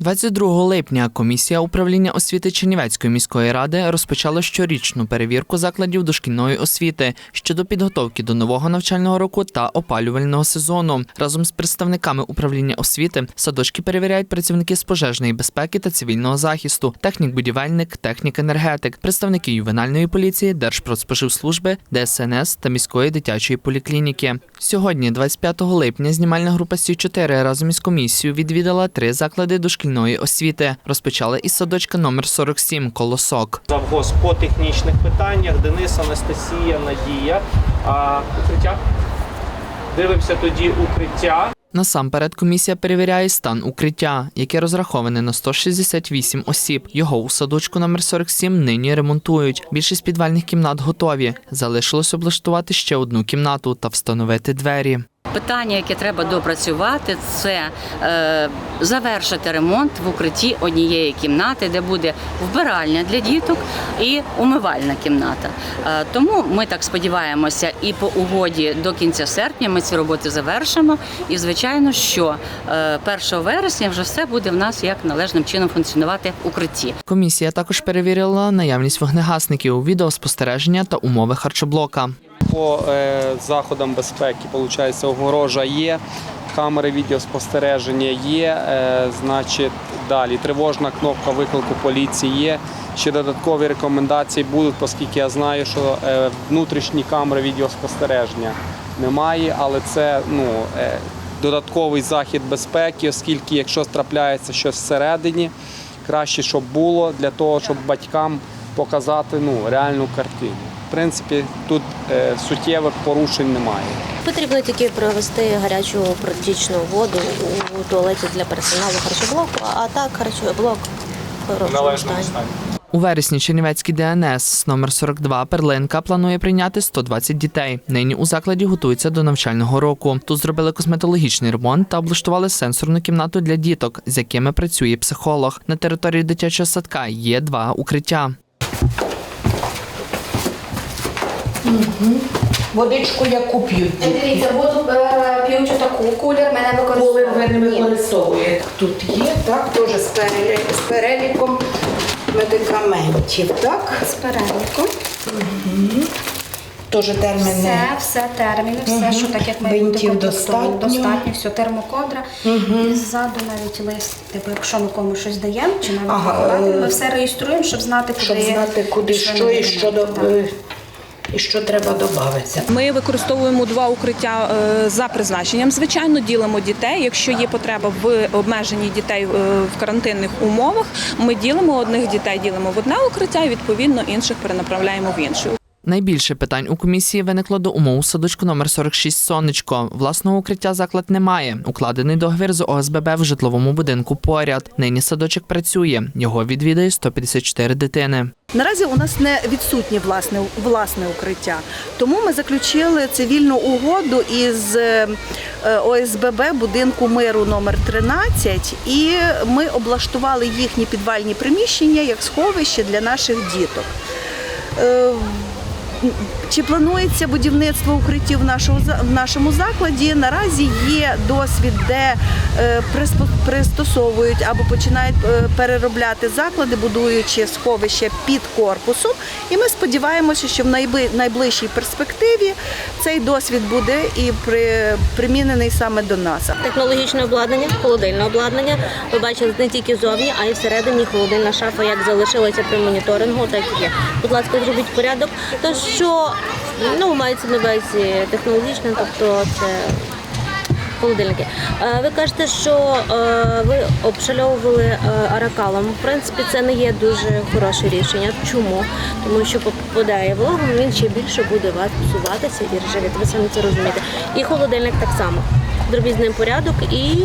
22 липня комісія управління освіти Чернівецької міської ради розпочала щорічну перевірку закладів дошкільної освіти щодо підготовки до нового навчального року та опалювального сезону. Разом з представниками управління освіти садочки перевіряють працівники з пожежної безпеки та цивільного захисту, технік-будівельник, технік-енергетик, представники ювенальної поліції, Держпродспоживслужби, ДСНС та міської дитячої поліклініки. Сьогодні, 25 липня, знімальна група Сі 4 разом із комісією відвідала три заклади дошкільної освіти. Розпочали із садочка номер 47 Колосок. завгоз по технічних питаннях. Денис, Анастасія, Надія. А укриття? Дивимося тоді укриття. Насамперед комісія перевіряє стан укриття, яке розраховане на 168 осіб. Його у садочку номер 47 нині ремонтують. Більшість підвальних кімнат готові. Залишилось облаштувати ще одну кімнату та встановити двері. Питання, яке треба допрацювати, це е, завершити ремонт в укритті однієї кімнати, де буде вбиральня для діток і умивальна кімната. Е, тому ми так сподіваємося, і по угоді до кінця серпня ми ці роботи завершимо. І звичайно, що е, 1 вересня вже все буде в нас як належним чином функціонувати в укритті. Комісія також перевірила наявність вогнегасників, відеоспостереження та умови харчоблока. По е, заходам безпеки, виходить, огорожа є, камери відеоспостереження є. Е, значить, далі тривожна кнопка виклику поліції є. Ще додаткові рекомендації будуть, оскільки я знаю, що е, внутрішні камери відеоспостереження немає, але це ну, додатковий захід безпеки, оскільки якщо трапляється щось всередині, краще, щоб було для того, щоб батькам показати ну, реальну картину. В принципі, тут е, суттєвих порушень немає. Потрібно тільки провести гарячу протічну воду у туалеті для персоналу харчоблоку, а так харчоблок в стані. У вересні Чернівецький ДНС номер 42 Перлинка планує прийняти 120 дітей. Нині у закладі готуються до навчального року. Тут зробили косметологічний ремонт та облаштували сенсорну кімнату для діток, з якими працює психолог. На території дитячого садка є два укриття. Водичку яку п'ють? Дивіться, воду е, п'ючу таку, колір мене Коли ви не використовують. використовуєте. Тут є, так, теж з, перелі- з переліком медикаментів, так? З переліку. Теж терміни. Все, все терміни, все, що так як бути Бинтів комплектовано. достатньо. достатньо, все термокодра. І ззаду навіть лист, типу, якщо ми комусь щось даємо, чи навіть Ага, ага, е, ми все реєструємо, щоб знати, куди Щоб знати, куди що і що, до- е, і що треба додатися. Ми використовуємо два укриття е, за призначенням. Звичайно, ділимо дітей. Якщо є потреба в обмеженні дітей е, в карантинних умовах, ми ділимо одних дітей, ділимо в одне укриття, і відповідно інших перенаправляємо в інше. Найбільше питань у комісії виникло до умов садочку номер 46 Сонечко. Власного укриття заклад немає. Укладений договір з ОСББ в житловому будинку поряд. Нині садочок працює. Його відвідає 154 дитини. Наразі у нас не відсутнє власне власне укриття, тому ми заключили цивільну угоду із е, ОСББ будинку миру номер 13 і ми облаштували їхні підвальні приміщення як сховище для наших діток. Е, Чи планується будівництво укриттів в нашому нашому закладі? Наразі є досвід, де е, пристосовують або починають е, переробляти заклади, будуючи сховище під корпусом. І ми сподіваємося, що в найближчій перспективі цей досвід буде і при, примінений саме до нас. Технологічне обладнання, холодильне обладнання. Ви бачили не тільки зовні, а й всередині холодильна шафа, як залишилася при моніторингу, так і є. Будь ласка, зробіть порядок. То що ну мається на увазі технологічне, тобто це. Холодильники. Е, Ви кажете, що е, ви обшальовували е, аракалом. В принципі, це не є дуже хороше рішення. Чому? Тому що попадає вологом, він ще більше буде вас псуватися і ржавіти. Ви самі це розумієте. І холодильник так само. Ним порядок і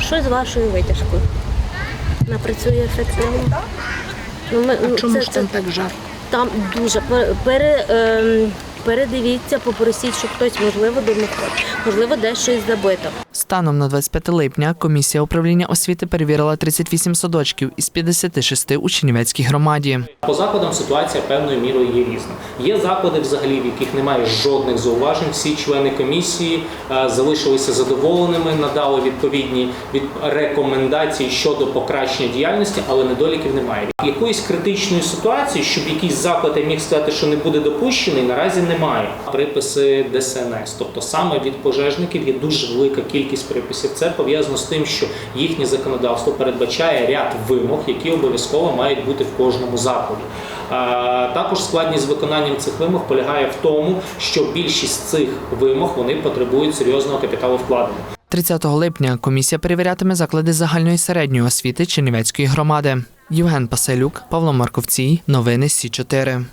щось з вашою витяжкою. Вона працює ефективно. Ну, ми, ну, Чому Е, ж там так жарко? Там дуже пер- пере, ем, передивіться, попросіть, щоб хтось можливо димоход, можливо, десь щось забито. Станом на 25 липня комісія управління освіти перевірила 38 садочків із 56 у Чернівецькій громаді. По закладам ситуація певною мірою є різна. Є заклади, взагалі, в яких немає жодних зауважень. Всі члени комісії е, залишилися задоволеними, надали відповідні від рекомендації щодо покращення діяльності, але недоліків немає. Якоїсь критичної ситуації, щоб якийсь заклад міг сказати, що не буде допущений, наразі немає. Приписи ДСНС, тобто саме від пожежників є дуже велика кількість приписів. Це пов'язано з тим, що їхнє законодавство передбачає ряд вимог, які обов'язково мають бути в кожному закладі. Також складність з виконанням цих вимог полягає в тому, що більшість цих вимог вони потребують серйозного капіталу вкладення. 30 липня комісія перевірятиме заклади загальної середньої освіти Чернівецької громади. Євген Паселюк, Павло Марковцій. Новини Сі 4